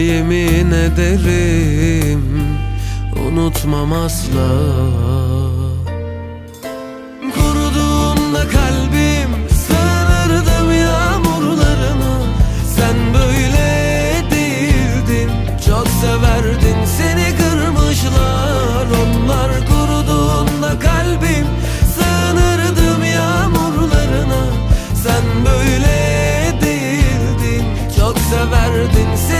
Yemin ederim Unutmam asla. Kuruduğunda kalbim Sığınırdım yağmurlarına. Sen böyle değildin Çok severdin seni kırmışlar. Onlar kuruduğunda kalbim Sığınırdım yağmurlarına. Sen böyle değildin Çok severdin seni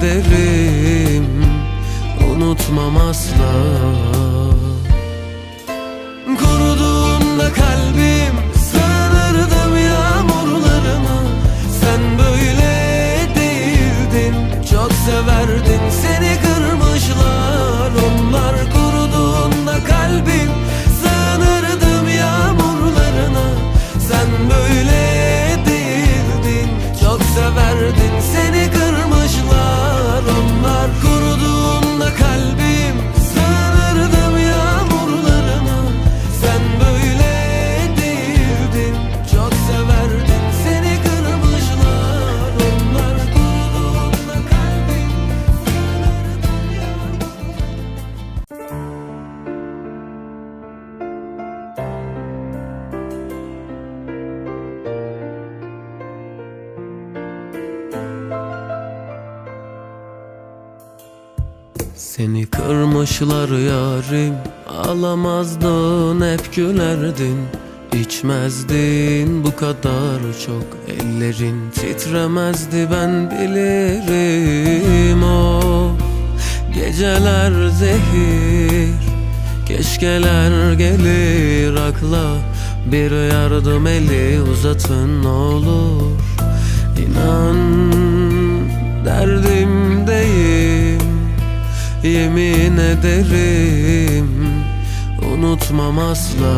Yemin ederim. Unutmam asla Seni kırmışlar yarim Alamazdın hep gülerdin. İçmezdin bu kadar çok Ellerin titremezdi ben bilirim. O Geceler zehir Keşkeler gelir. Akla Bir yardım eli uzatın ne olur. İnan derdimdeyim Yemin ederim Unutmam asla